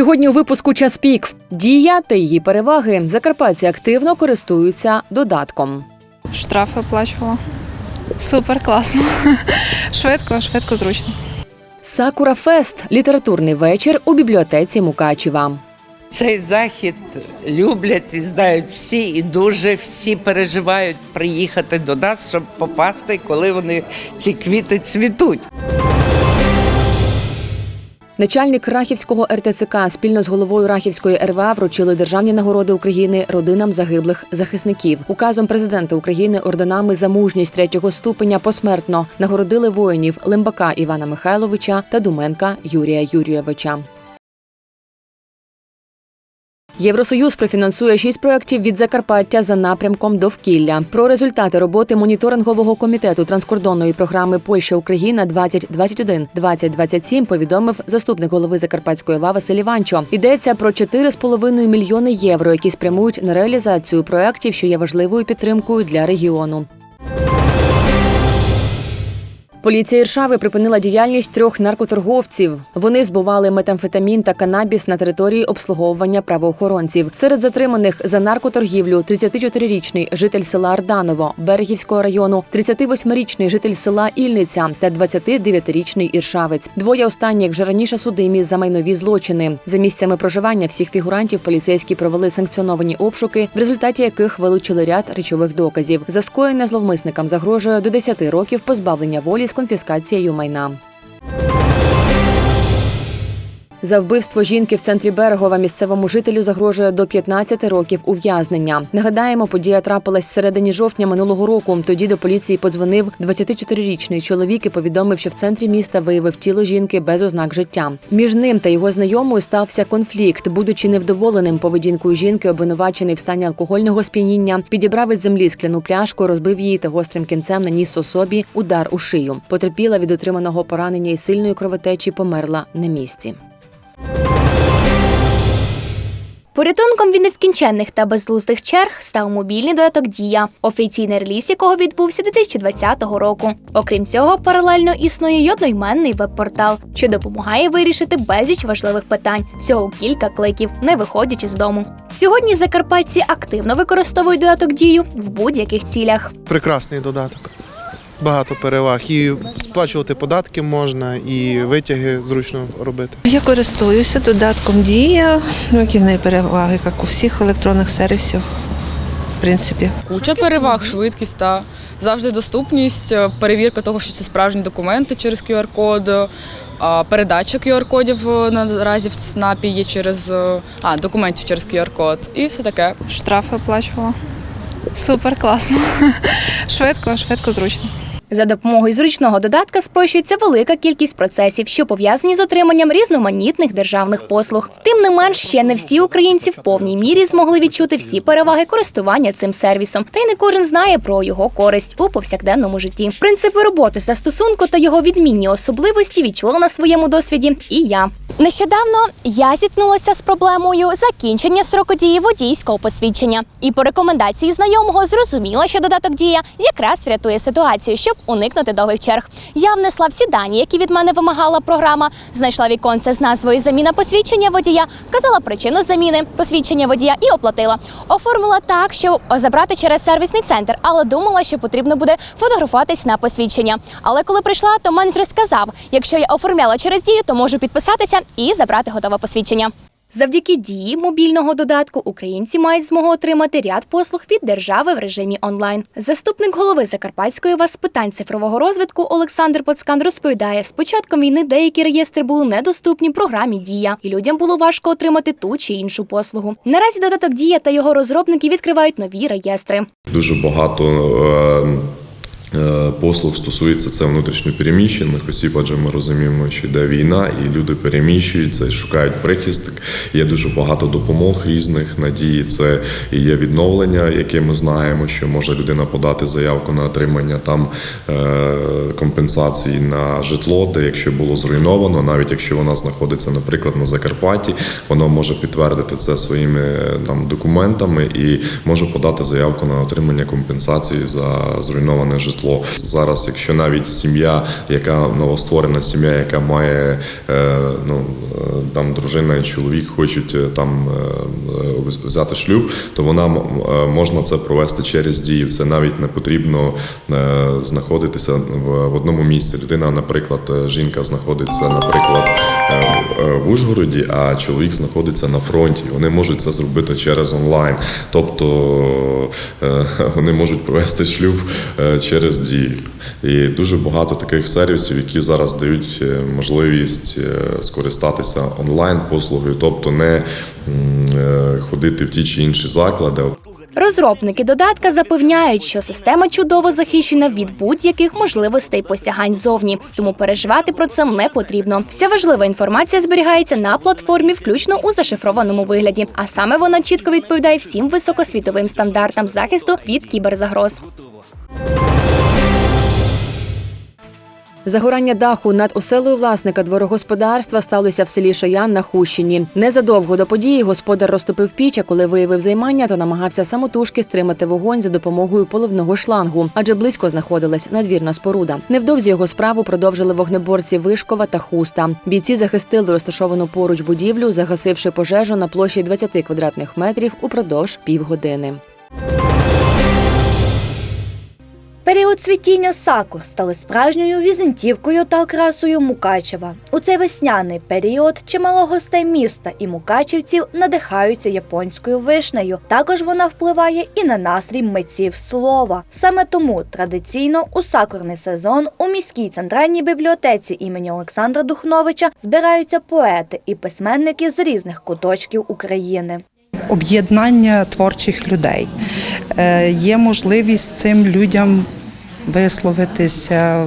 Сьогодні у випуску час пік. Дія та її переваги. Закарпатці активно користуються додатком. Штрафи оплачувала. Супер класно. Швидко, швидко, зручно. Сакура Фест літературний вечір у бібліотеці Мукачева. Цей захід люблять і знають всі, і дуже всі переживають приїхати до нас, щоб попасти, коли вони ці квіти цвітуть. Начальник Рахівського РТЦК спільно з головою Рахівської РВА вручили державні нагороди України родинам загиблих захисників. Указом президента України орденами за мужність третього ступеня посмертно нагородили воїнів Лимбака Івана Михайловича та Думенка Юрія Юрійовича. Євросоюз профінансує шість проєктів від Закарпаття за напрямком довкілля. Про результати роботи моніторингового комітету транскордонної програми Польща Україна 2021-2027 повідомив заступник голови Закарпатської ОВА Василь Іванчо. Йдеться про 4,5 мільйони євро, які спрямують на реалізацію проєктів, що є важливою підтримкою для регіону. Поліція Іршави припинила діяльність трьох наркоторговців. Вони збували метамфетамін та канабіс на території обслуговування правоохоронців. Серед затриманих за наркоторгівлю 34-річний житель села Арданово Берегівського району, 38-річний житель села Ільниця та 29-річний іршавець. Двоє останніх вже раніше судимі за майнові злочини. За місцями проживання всіх фігурантів поліцейські провели санкціоновані обшуки, в результаті яких вилучили ряд речових доказів. За скоєне зловмисникам загрожує до 10 років позбавлення волі з конфіскацією майна. За вбивство жінки в центрі Берегова місцевому жителю загрожує до 15 років ув'язнення. Нагадаємо, подія трапилась всередині жовтня минулого року. Тоді до поліції подзвонив 24-річний чоловік і повідомив, що в центрі міста виявив тіло жінки без ознак життя. Між ним та його знайомою стався конфлікт. Будучи невдоволеним поведінкою жінки, обвинувачений в стані алкогольного сп'яніння, підібрав із землі скляну пляшку, розбив її та гострим кінцем наніс особі удар у шию. Потерпіла від отриманого поранення і сильної кровотечі померла на місці. Порятунком від нескінченних та безглуздих черг став мобільний додаток Дія, офіційний реліз якого відбувся 2020 року. Окрім цього, паралельно існує й одноіменний веб-портал, що допомагає вирішити безліч важливих питань всього кілька кликів, не виходячи з дому. Сьогодні закарпатці активно використовують додаток Дію в будь-яких цілях. прекрасний додаток. Багато переваг. І сплачувати податки можна, і витяги зручно робити. Я користуюся додатком Дія, ну, які в неї переваги, як у всіх електронних сервісів, в принципі. Куча переваг, швидкість та завжди доступність, е, перевірка того, що це справжні документи через QR-код, е, передача QR-кодів е, наразі в ЦНАПі є через а, документів через QR-код і все таке. Штрафи оплачувала. Супер класно. Швидко, швидко, зручно. За допомогою зручного додатка спрощується велика кількість процесів, що пов'язані з отриманням різноманітних державних послуг. Тим не менш, ще не всі українці в повній мірі змогли відчути всі переваги користування цим сервісом, та й не кожен знає про його користь у повсякденному житті. Принципи роботи застосунку та його відмінні особливості відчула на своєму досвіді і я. Нещодавно я зіткнулася з проблемою закінчення сроку дії водійського посвідчення, і по рекомендації знайомого зрозуміла, що додаток дія якраз врятує ситуацію, щоб уникнути довгих черг. Я внесла всі дані, які від мене вимагала програма, знайшла віконце з назвою Заміна посвідчення водія, вказала причину заміни посвідчення водія і оплатила. Оформила так, щоб забрати через сервісний центр, але думала, що потрібно буде фотографуватись на посвідчення. Але коли прийшла, то менеджер сказав: якщо я оформляла через дію, то можу підписатися і забрати готове посвідчення. Завдяки дії мобільного додатку українці мають змогу отримати ряд послуг від держави в режимі онлайн. Заступник голови Закарпатської ОВА з питань цифрового розвитку Олександр Поцкан розповідає, з початком війни деякі реєстри були недоступні програмі Дія, і людям було важко отримати ту чи іншу послугу. Наразі додаток Дія та його розробники відкривають нові реєстри. Дуже багато е, послуг стосується це внутрішньопереміщених осіб, адже ми розуміємо, що йде війна, і люди переміщуються шукають прихисток. Є дуже багато допомог різних надії. Це і є відновлення, яке ми знаємо, що може людина подати заявку на отримання там е, компенсації на житло, де якщо було зруйновано, навіть якщо вона знаходиться, наприклад, на Закарпатті, воно може підтвердити це своїми е, там документами і може подати заявку на отримання компенсації за зруйноване житло. Житло. Зараз, якщо навіть сім'я, яка новостворена сім'я, яка має е, ну е, там дружина і чоловік хочуть е, там взяти шлюб, то вона можна це провести через дію. Це навіть не потрібно знаходитися в, одному місці. Людина, наприклад, жінка знаходиться, наприклад, в Ужгороді, а чоловік знаходиться на фронті. Вони можуть це зробити через онлайн. Тобто вони можуть провести шлюб е, через дію. І дуже багато таких сервісів, які зараз дають е, можливість е, скористатися онлайн послугою, тобто не е, ходити в ті чи інші заклади. Розробники додатка запевняють, що система чудово захищена від будь-яких можливостей посягань зовні, тому переживати про це не потрібно. Вся важлива інформація зберігається на платформі, включно у зашифрованому вигляді. А саме вона чітко відповідає всім високосвітовим стандартам захисту від кіберзагроз. Загорання даху над оселою власника дворогосподарства сталося в селі Шаян на Хущині. Незадовго до події господар розтопив піч, а коли виявив займання, то намагався самотужки стримати вогонь за допомогою поливного шлангу, адже близько знаходилась надвірна споруда. Невдовзі його справу продовжили вогнеборці Вишкова та Хуста. Бійці захистили розташовану поруч будівлю, загасивши пожежу на площі 20 квадратних метрів упродовж півгодини. Період цвітіння сакур стали справжньою візитівкою та окрасою Мукачева. У цей весняний період чимало гостей міста і мукачівців надихаються японською вишнею. Також вона впливає і на настрій митців слова. Саме тому традиційно у сакурний сезон у міській центральній бібліотеці імені Олександра Духновича збираються поети і письменники з різних куточків України. об'єднання творчих людей. Е, Є можливість цим людям висловитися,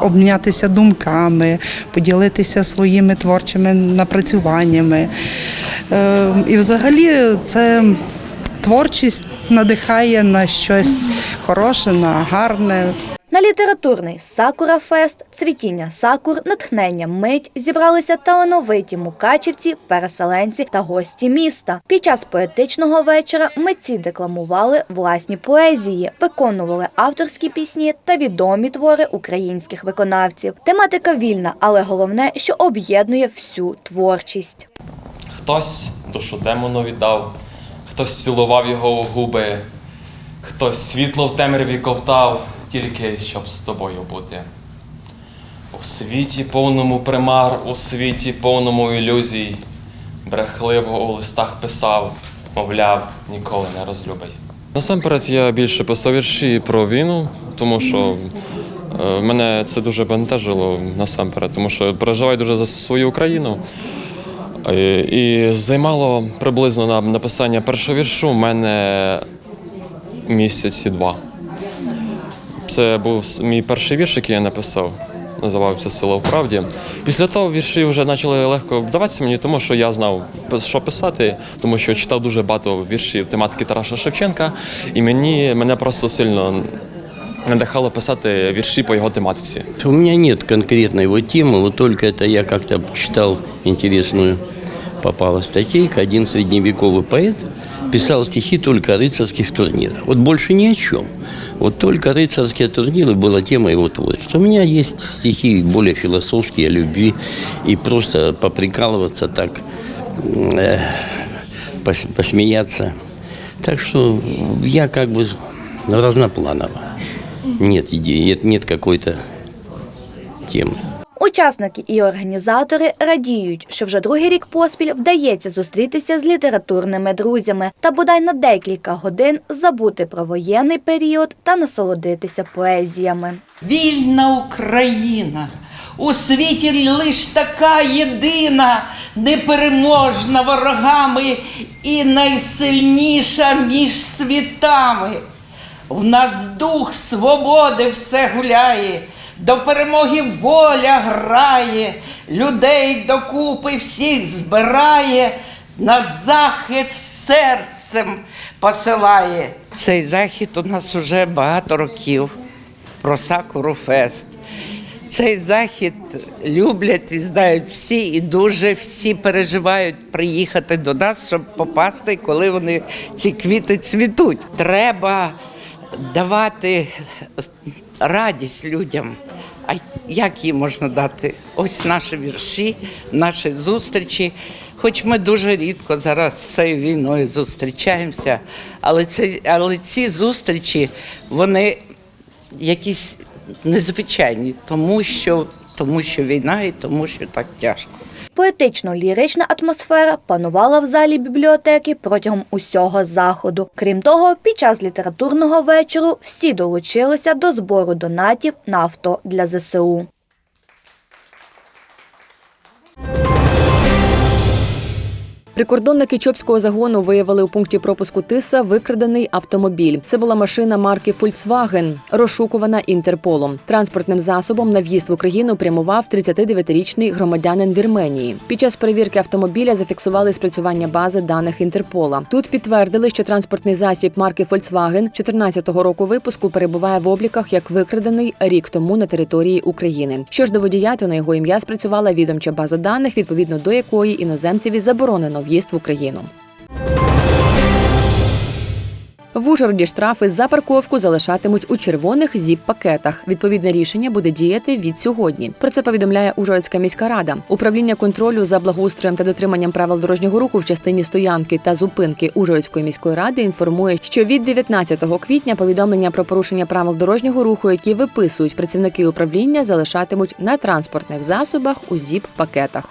обмінятися думками, поділитися своїми творчими напрацюваннями. Е, І взагалі це творчість надихає на щось хороше, на гарне, На літературний Сакура Фест, цвітіння сакур, натхнення мить зібралися талановиті мукачівці, переселенці та гості міста. Під час поетичного вечора митці декламували власні поезії, виконували авторські пісні та відомі твори українських виконавців. Тематика вільна, але головне, що об'єднує всю творчість. Хтось душу демону віддав, хтось цілував його у губи, хтось світло в темряві ковтав, тільки щоб з тобою бути. У світі повному примар, у світі повному ілюзій, брехливо у листах писав, мовляв, ніколи не розлюбить. Насамперед я більше писав вірші про війну, тому що е, мене це дуже бентежило насамперед, тому що переживаю дуже за свою Україну. І займало приблизно на написання першого віршу в мене місяці два. Це був с- мій перший вірш, який я написав. Називався Сила в правді. Після того вірші вже почали легко вдаватися мені, тому що я знав, пи- що писати, тому що читав дуже багато віршів тематики Тараса Шевченка, і мені мене просто сильно надихало писати вірші по його тематиці. У меня нет конкретной вот темы, вот только это я как-то читал интересную, попала статейка, один средневековый поэт Писал стихи только о рыцарских турнирах. Вот больше ни о чем. Вот только рыцарские турниры была тема его творчества. У меня есть стихи более философские, о любви, и просто поприкалываться так, э, пос- посмеяться. Так что я как бы разнопланово. Нет идеи, нет, нет какой-то темы. Учасники і організатори радіють, що вже другий рік поспіль вдається зустрітися з літературними друзями та бодай на декілька годин забути про воєнний період та насолодитися поезіями. Вільна Україна. У світі лиш така єдина, непереможна ворогами і найсильніша між світами. В нас дух свободи все гуляє, до перемоги воля грає, людей докупи всіх збирає, на захід серцем посилає. Цей захід у нас вже багато років про Сакуру Фест. Цей захід люблять і знають всі, і дуже всі переживають приїхати до нас, щоб попасти, коли вони ці квіти цвітуть. Треба давати радість людям. А як їй можна дати? Ось наші вірші, наші зустрічі. Хоч ми дуже рідко зараз з цією війною зустрічаємося, але, це, але ці зустрічі, вони якісь незвичайні, тому що, тому що війна і тому що так тяжко. Поетично-лірична атмосфера панувала в залі бібліотеки протягом усього заходу. Крім того, під час літературного вечору всі долучилися до збору донатів на авто для ЗСУ. Прикордонники Чопського загону виявили у пункті пропуску Тиса викрадений автомобіль. Це була машина марки Volkswagen, розшукувана Інтерполом. Транспортним засобом на в'їзд в Україну прямував 39-річний громадянин Вірменії. Під час перевірки автомобіля зафіксували спрацювання бази даних Інтерпола. Тут підтвердили, що транспортний засіб марки Volkswagen 14-го року випуску перебуває в обліках як викрадений рік тому на території України. Що ж до водія, то на його ім'я спрацювала відомча база даних, відповідно до якої іноземцеві заборонено в'їзд в Україну. В Ужгороді штрафи за парковку залишатимуть у червоних зіп-пакетах. Відповідне рішення буде діяти від сьогодні. Про це повідомляє Ужгородська міська рада. Управління контролю за благоустроєм та дотриманням правил дорожнього руху в частині стоянки та зупинки Ужгородської міської ради інформує, що від 19 квітня повідомлення про порушення правил дорожнього руху, які виписують працівники управління, залишатимуть на транспортних засобах у зіп-пакетах.